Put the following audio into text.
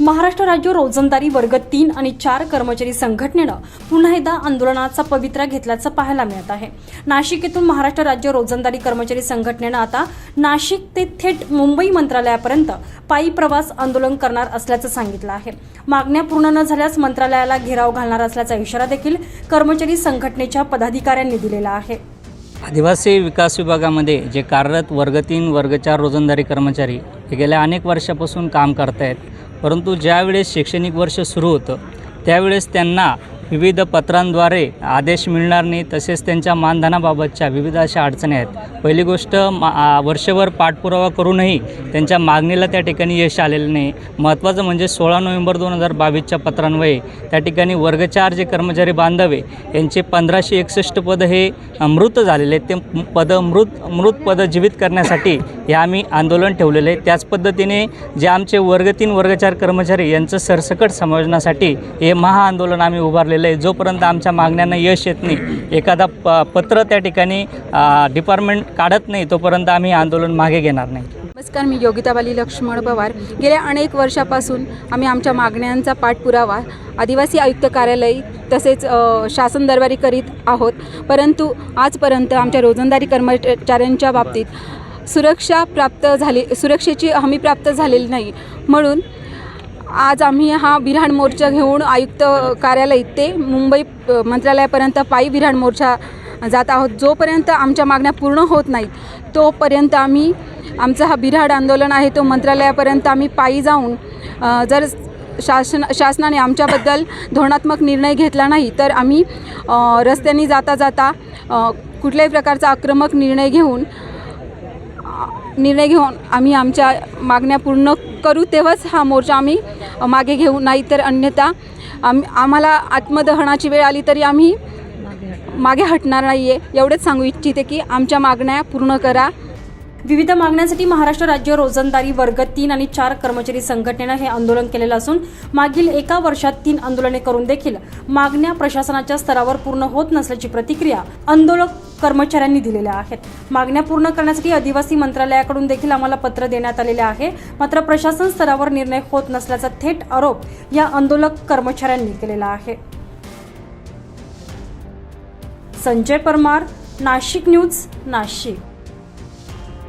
महाराष्ट्र राज्य रोजंदारी वर्ग तीन आणि चार कर्मचारी संघटनेनं पुन्हा एकदा आंदोलनाचा पवित्रा घेतल्याचं पाहायला मिळत आहे. नाशिक येथून महाराष्ट्र राज्य रोजंदारी कर्मचारी संघटनेनं आता नाशिक ते थेट मुंबई मंत्रालयापर्यंत पायी प्रवास आंदोलन करणार असल्याचं सांगितलं आहे. मागण्या पूर्ण न झाल्यास मंत्रालयाला घेराव घालणार असल्याचा इशारा देखील कर्मचारी संघटनेच्या पदाधिकाऱ्यांनी दिलेला आहे. आदिवासी विकास विभागामध्ये जे कार्यरत वर्ग तीन वर्ग चार रोजंदारी कर्मचारी हे गेल्या अनेक वर्षापासून काम करत आहेत परंतु ज्यावेळेस शैक्षणिक वर्ष सुरू होतं त्यावेळेस त्यांना विविध पत्रांद्वारे आदेश मिळणार नाही तसेच त्यांच्या मानधनाबाबतच्या विविध अशा अडचणी आहेत. पहिली गोष्ट मा वर्षभर पाठपुरावा करूनही त्यांच्या मागणीला त्या ठिकाणी यश आलेलं नाही. महत्त्वाचं म्हणजे सोळा नोव्हेंबर दोन हजार बावीसच्या पत्रांवये त्या ठिकाणी वर्गचार जे कर्मचारी बांधवे यांचे पंधराशे एकसष्ट पद हे मृत झालेले आहेत. ते पद मृत मृत पद जीवित करण्यासाठी हे आम्ही आंदोलन ठेवलेलं आहे. त्याच पद्धतीने जे आमचे वर्ग तीन वर्गचार कर्मचारी यांचं सरसकट समायोजनासाठी हे महाआंदोलन आम्ही उभारलेलं आहे. जोपर्यंत आमच्या मागण्यांना यश येत नाही एखादा प पत्र त्या ठिकाणी डिपार्टमेंट काढत नाही तोपर्यंत आम्ही आंदोलन मागे घेणार नाही. नमस्कार मी योगिताबाली लक्ष्मण पवार. गेल्या अनेक वर्षापासून आम्ही आमच्या मागण्यांचा पाठपुरावा आदिवासी आयुक्त कार्यालय तसेच शासन दरबारी करीत आहोत. परंतु आजपर्यंत आमच्या रोजंदारी कर्मचाऱ्यांच्या बाबतीत सुरक्षा प्राप्त झाली सुरक्षेची हमी प्राप्त झालेली नाही. म्हणून आज आम्ही हा विराड मोर्चा घेऊन आयुक्त कार्यालय ते मुंबई मंत्रालयापर्यंत पायी विराड मोर्चा जात आहोत. जोपर्यंत आमच्या मागण्या पूर्ण होत नाहीत तोपर्यंत आम्ही आमचा हा बिऱ्हाड आंदोलन आहे तो मंत्रालयापर्यंत आम्ही पायी जाऊन जर शासन शासनाने आमच्याबद्दल धोरणात्मक निर्णय घेतला नाही तर आम्ही अ, रस्त्याने जाता जाता कुठल्याही प्रकारचा आक्रमक निर्णय घेऊन निर्णय घेऊन आम्ही आमच्या मागण्या पूर्ण करू तेव्हाच हा मोर्चा आम्ही मागे घेऊ नाही तर अन्यथा आम आम्हाला आत्मदहनाची वेळ आली तरी आम्ही मागे हटणार. नाही आहे एवढंच सांगू इच्छिते की आमच्या मागण्या पूर्ण करा. विविध मागण्यांसाठी महाराष्ट्र राज्य रोजंदारी वर्ग तीन आणि चार कर्मचारी संघटनेनं हे आंदोलन केलेलं असून मागील एका वर्षात तीन आंदोलने करून देखील मागण्या प्रशासनाच्या स्तरावर पूर्ण होत नसल्याची प्रतिक्रिया आंदोलक कर्मचाऱ्यांनी दिलेल्या आहेत. मागण्या पूर्ण करण्यासाठी आदिवासी मंत्रालयाकडून देखील आम्हाला पत्र देण्यात आलेले आहे. मात्र प्रशासन स्तरावर निर्णय होत नसल्याचा थेट आरोप या आंदोलक कर्मचाऱ्यांनी केलेला आहे. संजय परमार नाशिक न्यूज नाशिक.